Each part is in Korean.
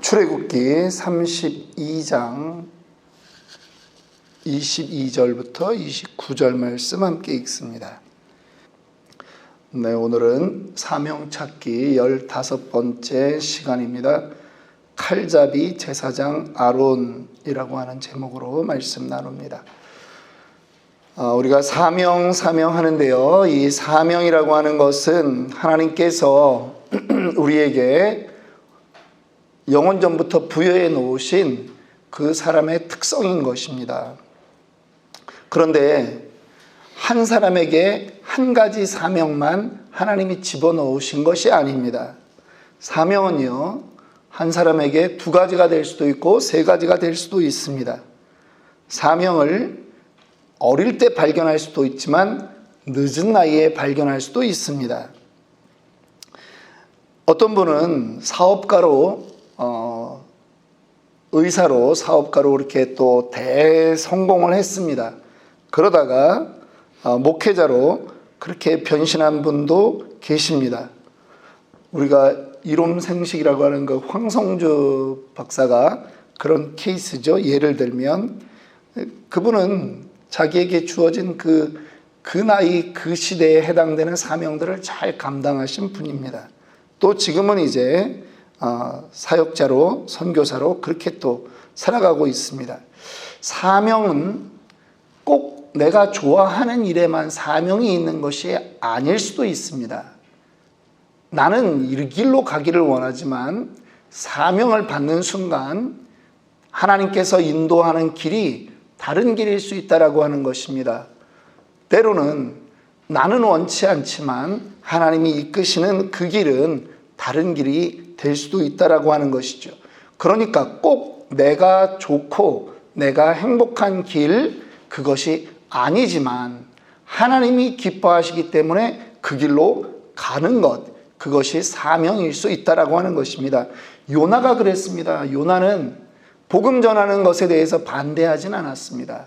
출애굽기 32장 22절부터 29절 말씀 함께 읽습니다. 네, 오늘은 사명 찾기 15번째 시간입니다. 칼잡이 제사장 아론이라고 하는 제목으로 말씀 나눕니다. 아, 우리가 사명 사명 하는데요. 이 사명이라고 하는 것은 하나님께서 우리에게 영원 전부터 부여해 놓으신 그 사람의 특성인 것입니다. 그런데 한 사람에게 한 가지 사명만 하나님이 집어넣으신 것이 아닙니다. 사명은요, 한 사람에게 두 가지가 될 수도 있고 세 가지가 될 수도 있습니다. 사명을 어릴 때 발견할 수도 있지만 늦은 나이에 발견할 수도 있습니다. 어떤 분은 사업가로 어, 의사로 사업가로 이렇게 또 대성공을 했습니다. 그러다가 어, 목회자로 그렇게 변신한 분도 계십니다. 우리가 이롬생식이라고 하는 그 황성주 박사가 그런 케이스죠. 예를 들면 그분은 자기에게 주어진 그, 그 나이, 그 시대에 해당되는 사명들을 잘 감당하신 분입니다. 또 지금은 이제 어, 사역자로, 선교사로 그렇게 또 살아가고 있습니다. 사명은 꼭 내가 좋아하는 일에만 사명이 있는 것이 아닐 수도 있습니다. 나는 이 길로 가기를 원하지만 사명을 받는 순간 하나님께서 인도하는 길이 다른 길일 수 있다라고 하는 것입니다. 때로는 나는 원치 않지만 하나님이 이끄시는 그 길은 다른 길이 될 수도 있다라고 하는 것이죠. 그러니까 꼭 내가 좋고 내가 행복한 길 그것이 아니지만 하나님이 기뻐하시기 때문에 그 길로 가는 것 그것이 사명일 수 있다라고 하는 것입니다. 요나가 그랬습니다. 요나는 복음 전하는 것에 대해서 반대하진 않았습니다.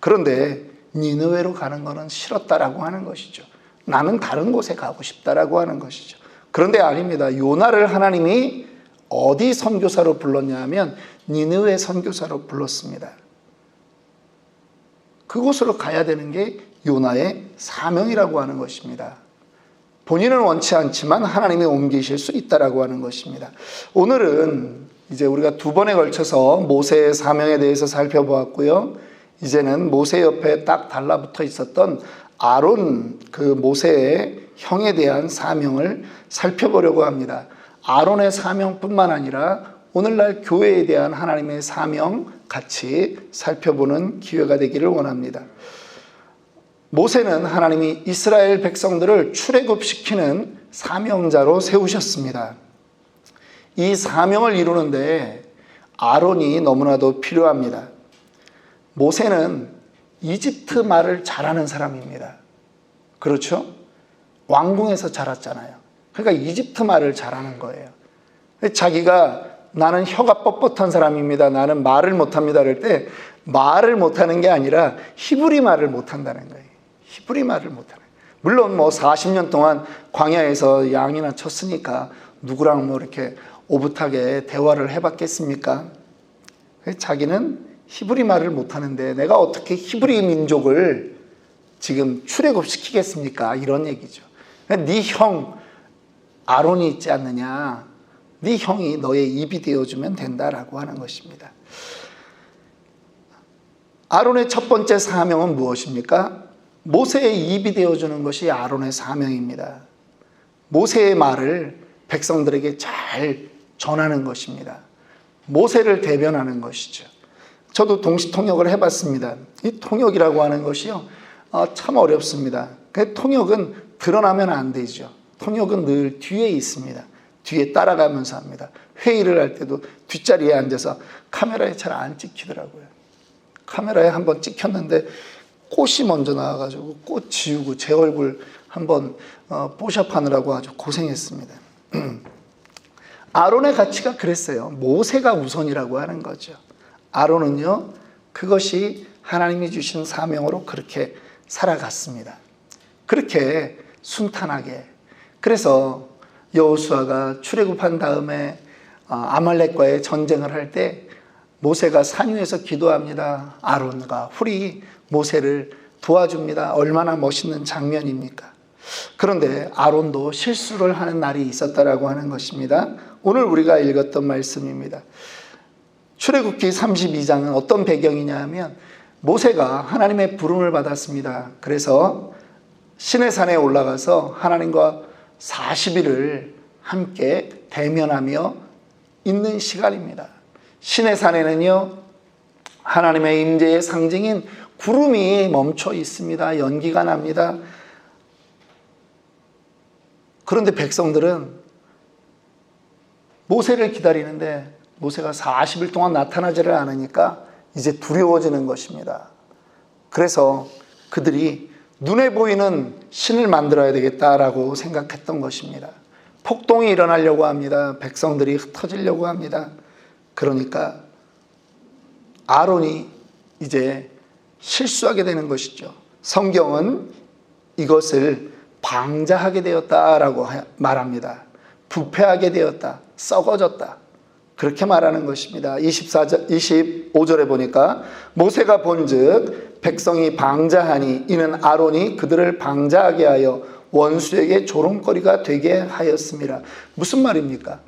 그런데 니느웨로 가는 것은 싫었다라고 하는 것이죠. 나는 다른 곳에 가고 싶다라고 하는 것이죠. 그런데 아닙니다. 요나를 하나님이 어디 선교사로 불렀냐 하면 니느웨 선교사로 불렀습니다. 그곳으로 가야 되는 게 요나의 사명이라고 하는 것입니다. 본인은 원치 않지만 하나님이 옮기실 수 있다라고 하는 것입니다. 오늘은 이제 우리가 두 번에 걸쳐서 모세의 사명에 대해서 살펴보았고요. 이제는 모세 옆에 딱 달라붙어 있었던 아론 그 모세의 형에 대한 사명을 살펴보려고 합니다. 아론의 사명뿐만 아니라 오늘날 교회에 대한 하나님의 사명 같이 살펴보는 기회가 되기를 원합니다. 모세는 하나님이 이스라엘 백성들을 출애굽시키는 사명자로 세우셨습니다. 이 사명을 이루는데 아론이 너무나도 필요합니다. 모세는 이집트 말을 잘하는 사람입니다. 그렇죠? 왕궁에서 자랐잖아요. 그러니까 이집트 말을 잘하는 거예요. 자기가 나는 혀가 뻣뻣한 사람입니다. 나는 말을 못합니다. 그럴 때 말을 못하는 게 아니라 히브리 말을 못한다는 거예요. 히브리 말을 못하는 물론 뭐 40년 동안 광야에서 양이나 쳤으니까 누구랑 뭐 이렇게 오붓하게 대화를 해봤겠습니까? 자기는 히브리 말을 못하는데 내가 어떻게 히브리 민족을 지금 출애굽시키겠습니까? 이런 얘기죠. 네 형 아론이 있지 않느냐? 네 형이 너의 입이 되어주면 된다라고 하는 것입니다. 아론의 첫 번째 사명은 무엇입니까? 모세의 입이 되어주는 것이 아론의 사명입니다. 모세의 말을 백성들에게 잘 전하는 것입니다. 모세를 대변하는 것이죠. 저도 동시 통역을 해봤습니다. 이 통역이라고 하는 것이요, 어, 참 어렵습니다. 그 통역은 드러나면 안 되죠. 통역은 늘 뒤에 있습니다. 뒤에 따라가면서 합니다. 회의를 할 때도 뒷자리에 앉아서 카메라에 잘 안 찍히더라고요. 카메라에 한번 찍혔는데 꽃이 먼저 나와가지고 꽃 지우고 제 얼굴 한번 어, 뽀샵하느라고 아주 고생했습니다. 아론의 가치가 그랬어요. 모세가 우선이라고 하는 거죠. 아론은요, 그것이 하나님이 주신 사명으로 그렇게 살아갔습니다. 그렇게 순탄하게. 그래서 여호수아가 출애굽한 다음에 어, 아말렉과의 전쟁을 할 때 모세가 산 위에서 기도합니다. 아론과 훌이 모세를 도와줍니다. 얼마나 멋있는 장면입니까? 그런데 아론도 실수를 하는 날이 있었다라고 하는 것입니다. 오늘 우리가 읽었던 말씀입니다. 출애굽기 32장은 어떤 배경이냐 하면 모세가 하나님의 부름을 받았습니다. 그래서 신의 산에 올라가서 하나님과 40일을 함께 대면하며 있는 시간입니다. 신의 산에는요, 하나님의 임재의 상징인 구름이 멈춰 있습니다. 연기가 납니다. 그런데 백성들은 모세를 기다리는데 모세가 40일 동안 나타나지를 않으니까 이제 두려워지는 것입니다. 그래서 그들이 눈에 보이는 신을 만들어야 되겠다라고 생각했던 것입니다. 폭동이 일어나려고 합니다. 백성들이 흩어지려고 합니다. 그러니까 아론이 이제 실수하게 되는 것이죠. 성경은 이것을 방자하게 되었다라고 말합니다. 부패하게 되었다. 썩어졌다. 그렇게 말하는 것입니다. 24절, 25절에 보니까 모세가 본즉 백성이 방자하니 이는 아론이 그들을 방자하게 하여 원수에게 조롱거리가 되게 하였습니다. 무슨 말입니까?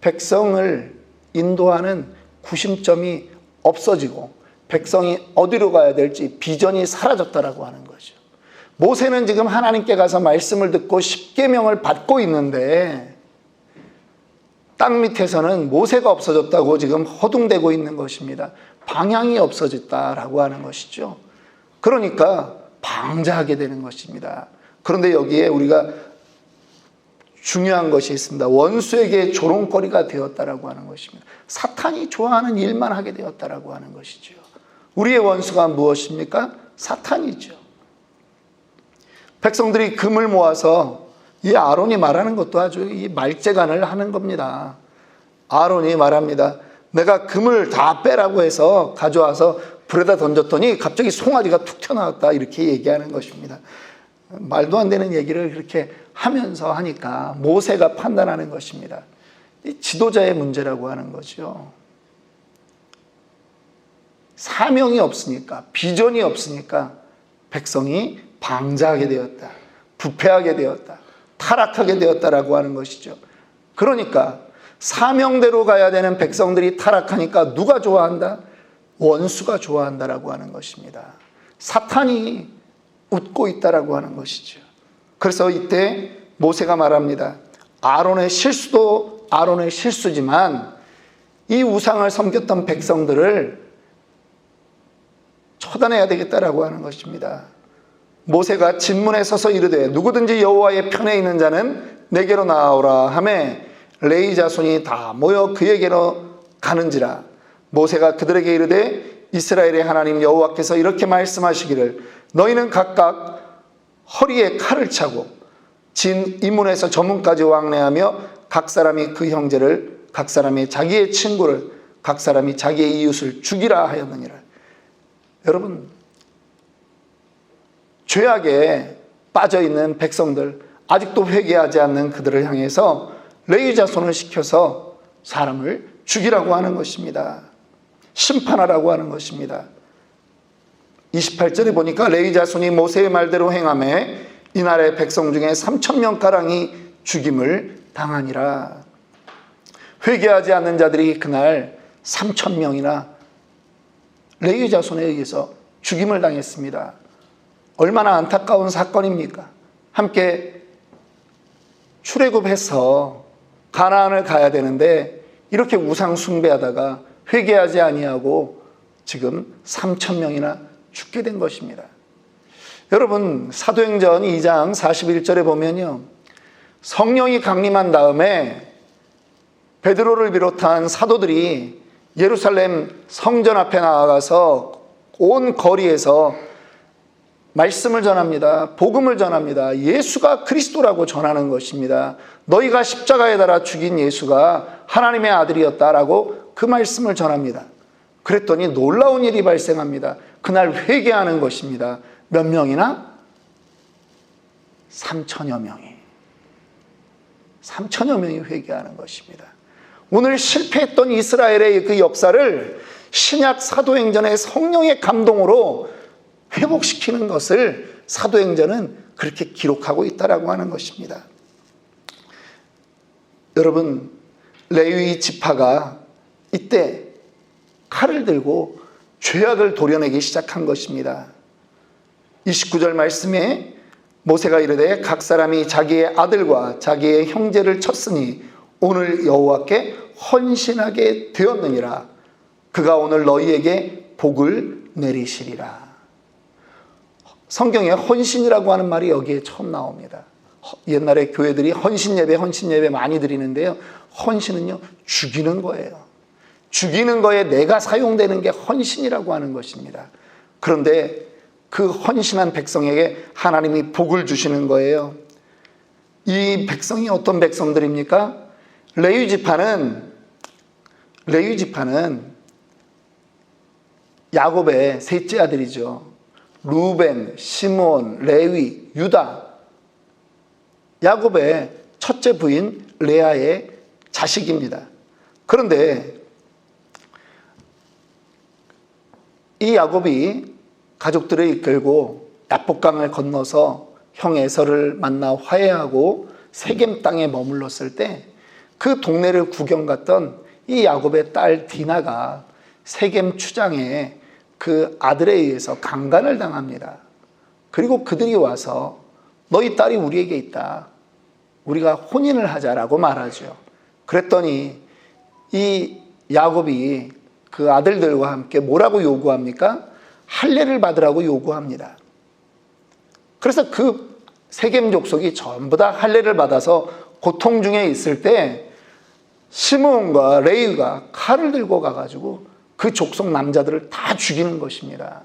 백성을 인도하는 구심점이 없어지고 백성이 어디로 가야 될지 비전이 사라졌다라고 하는 거죠. 모세는 지금 하나님께 가서 말씀을 듣고 십계명을 받고 있는데 땅 밑에서는 모세가 없어졌다고 지금 허둥대고 있는 것입니다. 방향이 없어졌다라고 하는 것이죠. 그러니까 방자하게 되는 것입니다. 그런데 여기에 우리가 중요한 것이 있습니다. 원수에게 조롱거리가 되었다라고 하는 것입니다. 사탄이 좋아하는 일만 하게 되었다라고 하는 것이죠. 우리의 원수가 무엇입니까? 사탄이죠. 백성들이 금을 모아서 이 아론이 말하는 것도 아주 이 말재간을 하는 겁니다. 아론이 말합니다. 내가 금을 다 빼라고 해서 가져와서 불에다 던졌더니 갑자기 송아지가 툭 튀어나왔다 이렇게 얘기하는 것입니다. 말도 안 되는 얘기를 그렇게 하면서 하니까 모세가 판단하는 것입니다. 지도자의 문제라고 하는 거죠. 사명이 없으니까, 비전이 없으니까 백성이 방자하게 되었다. 부패하게 되었다. 타락하게 되었다라고 하는 것이죠. 그러니까 사명대로 가야 되는 백성들이 타락하니까 누가 좋아한다? 원수가 좋아한다라고 하는 것입니다. 사탄이 웃고 있다라고 하는 것이죠. 그래서 이때 모세가 말합니다. 아론의 실수도 아론의 실수지만 이 우상을 섬겼던 백성들을 처단해야 되겠다라고 하는 것입니다. 모세가 진문에 서서 이르되 누구든지 여호와의 편에 있는 자는 내게로 나오라 하매 레이 자손이 다 모여 그에게로 가는지라. 모세가 그들에게 이르되 이스라엘의 하나님 여호와께서 이렇게 말씀하시기를 너희는 각각 허리에 칼을 차고 진 이문에서 저문까지 왕래하며 각 사람이 그 형제를 각 사람이 자기의 친구를 각 사람이 자기의 이웃을 죽이라 하였느니라. 여러분 죄악에 빠져 있는 백성들 아직도 회개하지 않는 그들을 향해서 레위 자손을 시켜서 사람을 죽이라고 하는 것입니다. 심판하라고 하는 것입니다. 28절에 보니까 레위 자손이 모세의 말대로 행함에 이날의 백성 중에 3천 명 가량이 죽임을 당하니라. 회개하지 않는 자들이 그날 3천 명이나 레위 자손에 의해서 죽임을 당했습니다. 얼마나 안타까운 사건입니까? 함께 출애굽해서 가나안을 가야 되는데 이렇게 우상 숭배하다가 회개하지 아니하고 지금 3천 명이나 죽게 된 것입니다. 여러분 사도행전 2장 41절에 보면요. 성령이 강림한 다음에 베드로를 비롯한 사도들이 예루살렘 성전 앞에 나아가서 온 거리에서 말씀을 전합니다. 복음을 전합니다. 예수가 그리스도라고 전하는 것입니다. 너희가 십자가에 달아 죽인 예수가 하나님의 아들이었다라고 그 말씀을 전합니다. 그랬더니 놀라운 일이 발생합니다. 그날 회개하는 것입니다. 몇 명이나? 3천여 명이. 3천여 명이 회개하는 것입니다. 오늘 실패했던 이스라엘의 그 역사를 신약 사도행전의 성령의 감동으로 회복시키는 것을 사도행전은 그렇게 기록하고 있다라고 하는 것입니다. 여러분 레위 지파가 이때 칼을 들고 죄악을 도려내기 시작한 것입니다. 29절 말씀에 모세가 이르되 각 사람이 자기의 아들과 자기의 형제를 쳤으니 오늘 여호와께 헌신하게 되었느니라 그가 오늘 너희에게 복을 내리시리라. 성경에 헌신이라고 하는 말이 여기에 처음 나옵니다. 옛날에 교회들이 헌신 예배, 헌신 예배 많이 드리는데요. 헌신은요, 죽이는 거예요. 죽이는 거에 내가 사용되는 게 헌신이라고 하는 것입니다. 그런데 그 헌신한 백성에게 하나님이 복을 주시는 거예요. 이 백성이 어떤 백성들입니까? 레위 지파는 레위 지파는 야곱의 셋째 아들이죠. 루벤, 시몬, 레위, 유다. 야곱의 첫째 부인 레아의 자식입니다. 그런데 이 야곱이 가족들을 이끌고 야복강을 건너서 형 에서를 만나 화해하고 세겜 땅에 머물렀을 때 그 동네를 구경 갔던 이 야곱의 딸 디나가 세겜 추장에 그 아들에 의해서 강간을 당합니다. 그리고 그들이 와서 너희 딸이 우리에게 있다. 우리가 혼인을 하자라고 말하죠. 그랬더니 이 야곱이 그 아들들과 함께 뭐라고 요구합니까? 할례를 받으라고 요구합니다. 그래서 그 세겜 족속이 전부 다 할례를 받아서 고통 중에 있을 때 시므온과 레이가 칼을 들고 가가지고 그 족속 남자들을 다 죽이는 것입니다.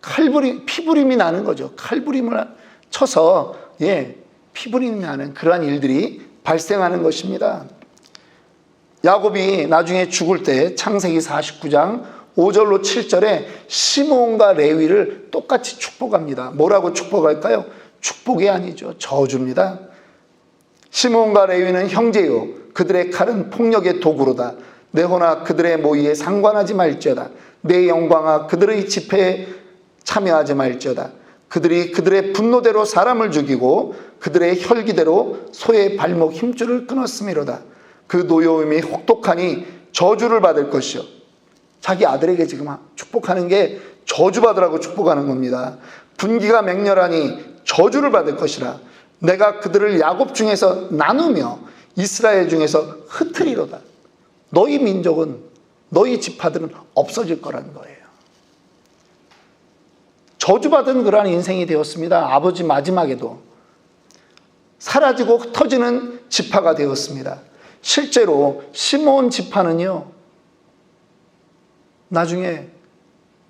칼부림, 피부림이 나는 거죠. 칼부림을 쳐서 예 피부림이 나는 그러한 일들이 발생하는 것입니다. 야곱이 나중에 죽을 때 창세기 49장 5절로 7절에 시몬과 레위를 똑같이 축복합니다. 뭐라고 축복할까요? 축복이 아니죠. 저주입니다. 시몬과 레위는 형제요. 그들의 칼은 폭력의 도구로다. 내 호나 그들의 모의에 상관하지 말지어다. 내 영광아 그들의 집회에 참여하지 말지어다. 그들이 그들의 분노대로 사람을 죽이고 그들의 혈기대로 소의 발목 힘줄을 끊었음이로다. 그 노여움이 혹독하니 저주를 받을 것이요. 자기 아들에게 지금 축복하는 게 저주받으라고 축복하는 겁니다. 분기가 맹렬하니 저주를 받을 것이라. 내가 그들을 야곱 중에서 나누며 이스라엘 중에서 흩트리로다. 너희 민족은 너희 지파들은 없어질 거라는 거예요. 저주받은 그러한 인생이 되었습니다. 아버지 마지막에도 사라지고 흩어지는 지파가 되었습니다. 실제로 시몬 지파는요. 나중에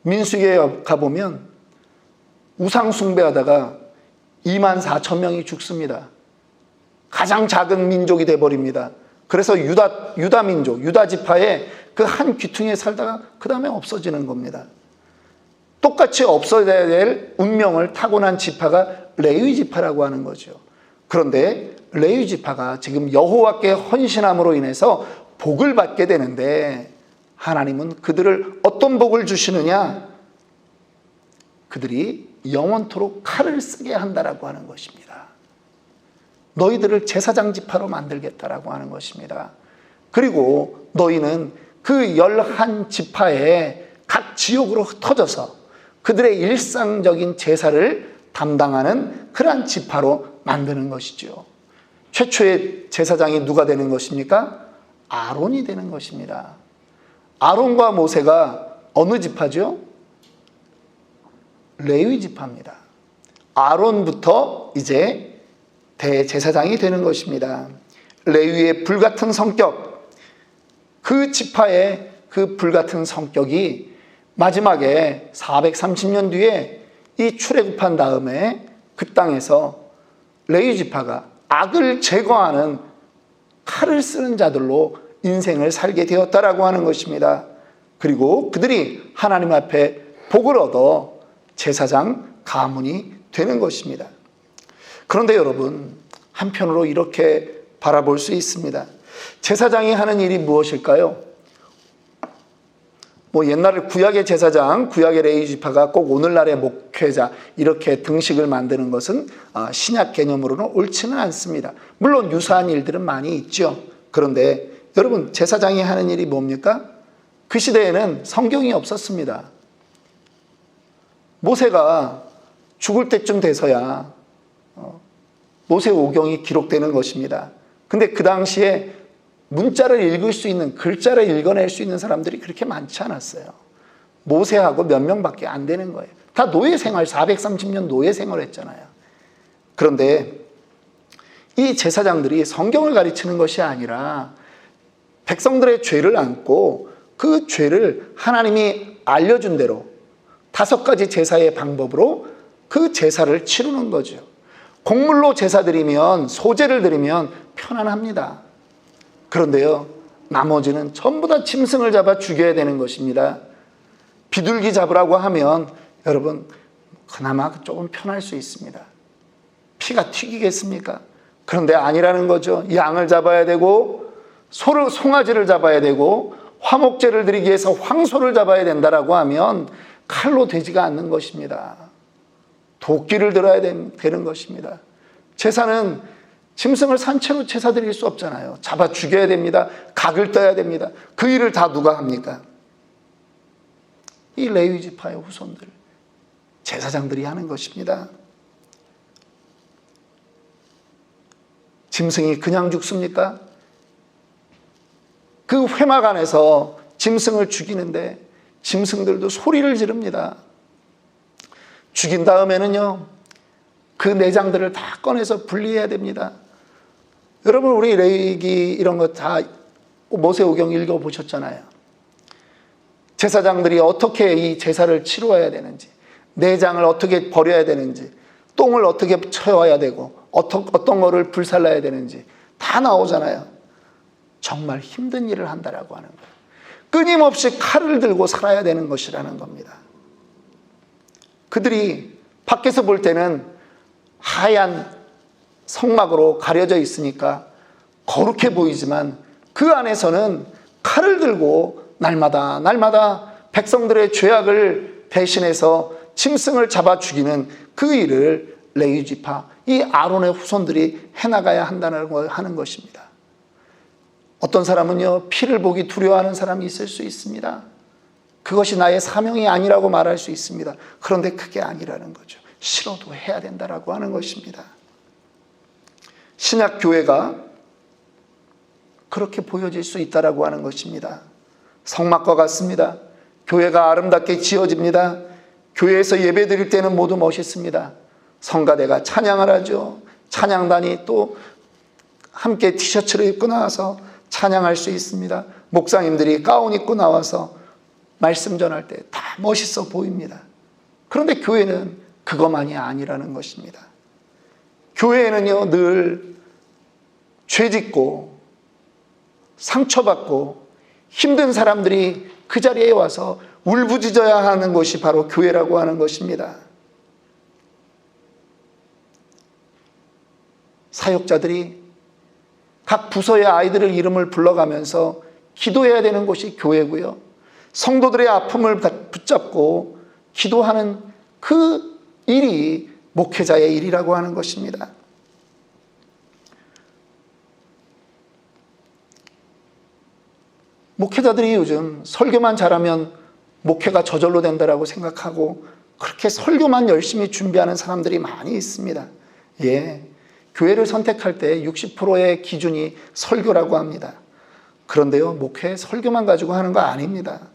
민수기에 가보면 우상 숭배하다가 2만 4천 명이 죽습니다. 가장 작은 민족이 돼 버립니다. 그래서 유다 유다 민족, 유다 지파의 그 한 귀퉁이에 살다가 그 다음에 없어지는 겁니다. 똑같이 없어져야 될 운명을 타고난 지파가 레위 지파라고 하는 거죠. 그런데 레위 지파가 지금 여호와께 헌신함으로 인해서 복을 받게 되는데 하나님은 그들을 어떤 복을 주시느냐? 그들이 영원토록 칼을 쓰게 한다라고 하는 것입니다. 너희들을 제사장 지파로 만들겠다라고 하는 것입니다. 그리고 너희는 그 열한 지파의 각 지역으로 흩어져서 그들의 일상적인 제사를 담당하는 그러한 지파로 만드는 것이죠. 최초의 제사장이 누가 되는 것입니까? 아론이 되는 것입니다. 아론과 모세가 어느 지파죠? 레위 지파입니다. 아론부터 이제 대제사장이 되는 것입니다. 레위의 불같은 성격, 그 지파의 그 불같은 성격이 마지막에 430년 뒤에 이 출애굽한 다음에 그 땅에서 레위 지파가 악을 제거하는 칼을 쓰는 자들로 인생을 살게 되었다라고 하는 것입니다. 그리고 그들이 하나님 앞에 복을 얻어 제사장 가문이 되는 것입니다. 그런데 여러분, 한편으로 이렇게 바라볼 수 있습니다. 제사장이 하는 일이 무엇일까요? 뭐 옛날에 구약의 제사장, 구약의 레이지파가 꼭 오늘날의 목회자 이렇게 등식을 만드는 것은 아, 신약 개념으로는 옳지는 않습니다. 물론 유사한 일들은 많이 있죠. 그런데 여러분 제사장이 하는 일이 뭡니까? 그 시대에는 성경이 없었습니다. 모세가 죽을 때쯤 돼서야 어, 모세 오경이 기록되는 것입니다. 근데 그 당시에 문자를 읽을 수 있는 글자를 읽어낼 수 있는 사람들이 그렇게 많지 않았어요. 모세하고 몇 명밖에 안 되는 거예요. 다 노예 생활 430년 노예 생활 했잖아요. 그런데 이 제사장들이 성경을 가르치는 것이 아니라 백성들의 죄를 안고 그 죄를 하나님이 알려준 대로 다섯 가지 제사의 방법으로 그 제사를 치르는 거죠. 곡물로 제사 드리면 소제를 드리면 편안합니다. 그런데요, 나머지는 전부 다 짐승을 잡아 죽여야 되는 것입니다. 비둘기 잡으라고 하면 여러분 그나마 조금 편할 수 있습니다. 피가 튀기겠습니까? 그런데 아니라는 거죠. 양을 잡아야 되고 소를 송아지를 잡아야 되고 화목제를 드리기 위해서 황소를 잡아야 된다라고 하면 칼로 되지가 않는 것입니다. 도끼를 들어야 되는 것입니다. 제사는 짐승을 산채로 제사 드릴 수 없잖아요. 잡아 죽여야 됩니다. 각을 떠야 됩니다. 그 일을 다 누가 합니까? 이 레위 지파의 후손들, 제사장들이 하는 것입니다. 짐승이 그냥 죽습니까? 그 회막 안에서 짐승을 죽이는데 짐승들도 소리를 지릅니다. 죽인 다음에는요, 그 내장들을 다 꺼내서 분리해야 됩니다. 여러분, 우리 레이기 이런 거 다 모세오경 읽어보셨잖아요. 제사장들이 어떻게 이 제사를 치루어야 되는지, 내장을 어떻게 버려야 되는지, 똥을 어떻게 쳐야 되고, 어떤, 어떤 거를 불살라야 되는지 다 나오잖아요. 정말 힘든 일을 한다라고 하는 거예요. 끊임없이 칼을 들고 살아야 되는 것이라는 겁니다. 그들이 밖에서 볼 때는 하얀 성막으로 가려져 있으니까 거룩해 보이지만 그 안에서는 칼을 들고 날마다 날마다 백성들의 죄악을 대신해서 짐승을 잡아 죽이는 그 일을 레위지파 이 아론의 후손들이 해나가야 한다는 걸 하는 것입니다. 어떤 사람은요 피를 보기 두려워하는 사람이 있을 수 있습니다. 그것이 나의 사명이 아니라고 말할 수 있습니다. 그런데 그게 아니라는 거죠. 싫어도 해야 된다라고 하는 것입니다. 신약 교회가 그렇게 보여질 수 있다라고 하는 것입니다. 성막과 같습니다. 교회가 아름답게 지어집니다. 교회에서 예배 드릴 때는 모두 멋있습니다. 성가대가 찬양을 하죠. 찬양단이 또 함께 티셔츠를 입고 나와서 찬양할 수 있습니다. 목사님들이 가운 입고 나와서 말씀 전할 때 다 멋있어 보입니다. 그런데 교회는 그것만이 아니라는 것입니다. 교회에는요, 늘 죄짓고 상처받고 힘든 사람들이 그 자리에 와서 울부짖어야 하는 것이 바로 교회라고 하는 것입니다. 사역자들이 각 부서의 아이들을 이름을 불러가면서 기도해야 되는 곳이 교회고요. 성도들의 아픔을 붙잡고 기도하는 그 일이 목회자의 일이라고 하는 것입니다. 목회자들이 요즘 설교만 잘하면 목회가 저절로 된다라고 생각하고 그렇게 설교만 열심히 준비하는 사람들이 많이 있습니다. 예. 교회를 선택할 때 60%의 기준이 설교라고 합니다. 그런데요, 목회 설교만 가지고 하는 거 아닙니다.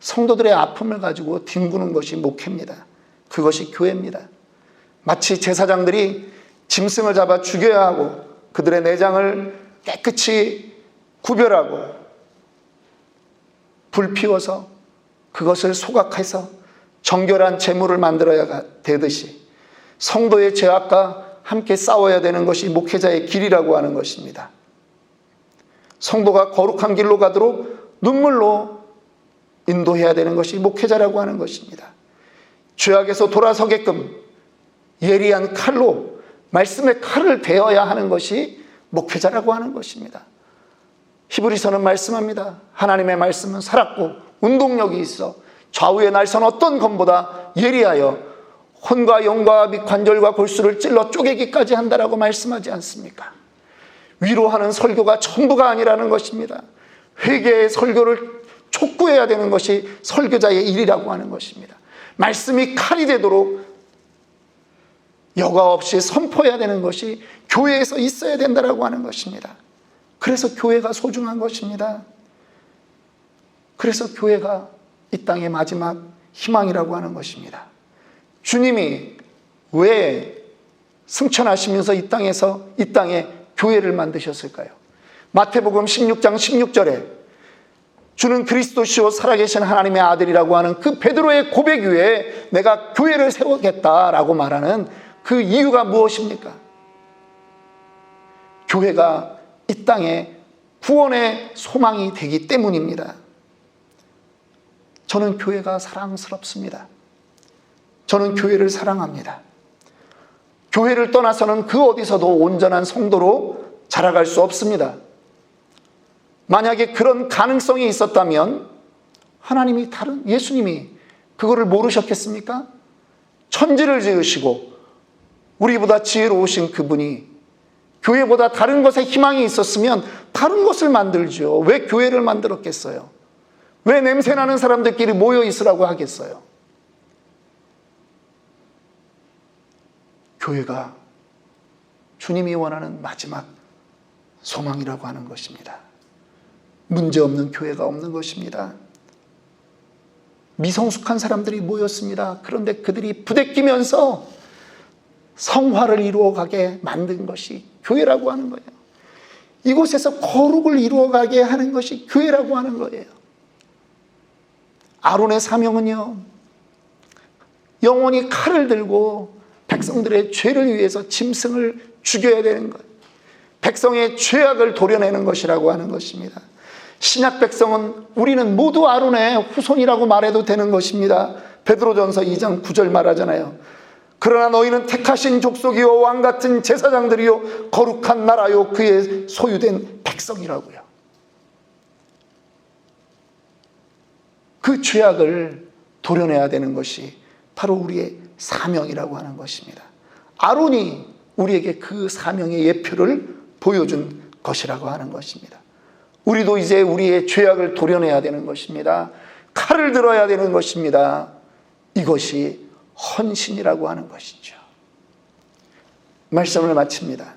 성도들의 아픔을 가지고 뒹구는 것이 목회입니다. 그것이 교회입니다. 마치 제사장들이 짐승을 잡아 죽여야 하고 그들의 내장을 깨끗이 구별하고 불 피워서 그것을 소각해서 정결한 제물을 만들어야 되듯이 성도의 죄악과 함께 싸워야 되는 것이 목회자의 길이라고 하는 것입니다. 성도가 거룩한 길로 가도록 눈물로 인도해야 되는 것이 목회자라고 하는 것입니다. 죄악에서 돌아서게끔 예리한 칼로 말씀의 칼을 대어야 하는 것이 목회자라고 하는 것입니다. 히브리서는 말씀합니다. 하나님의 말씀은 살았고 운동력이 있어 좌우의 날선 어떤 검보다 예리하여 혼과 영과 및 관절과 골수를 찔러 쪼개기까지 한다라고 말씀하지 않습니까? 위로하는 설교가 전부가 아니라는 것입니다. 회개의 설교를 촉구해야 되는 것이 설교자의 일이라고 하는 것입니다. 말씀이 칼이 되도록 여과 없이 선포해야 되는 것이 교회에서 있어야 된다라고 하는 것입니다. 그래서 교회가 소중한 것입니다. 그래서 교회가 이 땅의 마지막 희망이라고 하는 것입니다. 주님이 왜 승천하시면서 이 땅에서 이 땅에 교회를 만드셨을까요? 마태복음 16장 16절에 주는 그리스도시요 살아계신 하나님의 아들이라고 하는 그 베드로의 고백 위에 내가 교회를 세우겠다라고 말하는 그 이유가 무엇입니까? 교회가 이 땅에 구원의 소망이 되기 때문입니다. 저는 교회가 사랑스럽습니다. 저는 교회를 사랑합니다. 교회를 떠나서는 그 어디서도 온전한 성도로 자라갈 수 없습니다. 만약에 그런 가능성이 있었다면 하나님이 다른 예수님이 그거를 모르셨겠습니까? 천지를 지으시고 우리보다 지혜로우신 그분이 교회보다 다른 것에 희망이 있었으면 다른 것을 만들죠. 왜 교회를 만들었겠어요? 왜 냄새나는 사람들끼리 모여 있으라고 하겠어요? 교회가 주님이 원하는 마지막 소망이라고 하는 것입니다. 문제 없는 교회가 없는 것입니다. 미성숙한 사람들이 모였습니다. 그런데 그들이 부대끼면서 성화를 이루어가게 만든 것이 교회라고 하는 거예요. 이곳에서 거룩을 이루어가게 하는 것이 교회라고 하는 거예요. 아론의 사명은요, 영원히 칼을 들고 백성들의 죄를 위해서 짐승을 죽여야 되는 것. 백성의 죄악을 도려내는 것이라고 하는 것입니다. 신약 백성은 우리는 모두 아론의 후손이라고 말해도 되는 것입니다. 베드로전서 2장 9절 말하잖아요. 그러나 너희는 택하신 족속이요 왕 같은 제사장들이요 거룩한 나라요 그의 소유된 백성이라고요. 그 죄악을 도려내야 되는 것이 바로 우리의 사명이라고 하는 것입니다. 아론이 우리에게 그 사명의 예표를 보여준 것이라고 하는 것입니다. 우리도 이제 우리의 죄악을 도려내야 되는 것입니다. 칼을 들어야 되는 것입니다. 이것이 헌신이라고 하는 것이죠. 말씀을 마칩니다.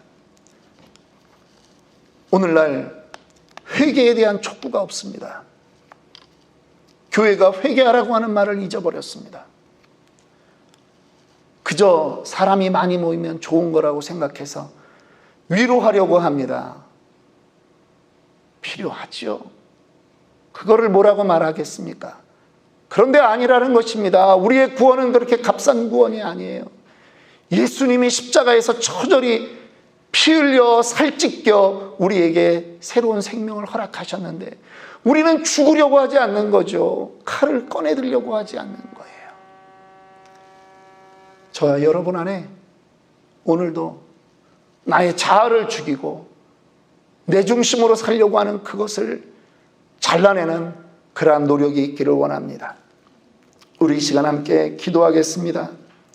오늘날 회개에 대한 촉구가 없습니다. 교회가 회개하라고 하는 말을 잊어버렸습니다. 그저 사람이 많이 모이면 좋은 거라고 생각해서 위로하려고 합니다. 필요하죠. 그거를 뭐라고 말하겠습니까? 그런데 아니라는 것입니다. 우리의 구원은 그렇게 값싼 구원이 아니에요. 예수님이 십자가에서 처절히 피 흘려 살찢겨 우리에게 새로운 생명을 허락하셨는데 우리는 죽으려고 하지 않는 거죠. 칼을 꺼내들려고 하지 않는 거예요. 저와 여러분 안에 오늘도 나의 자아를 죽이고 내 중심으로 살려고 하는 그것을 잘라내는 그러한 노력이 있기를 원합니다. 우리 이 시간 함께 기도하겠습니다.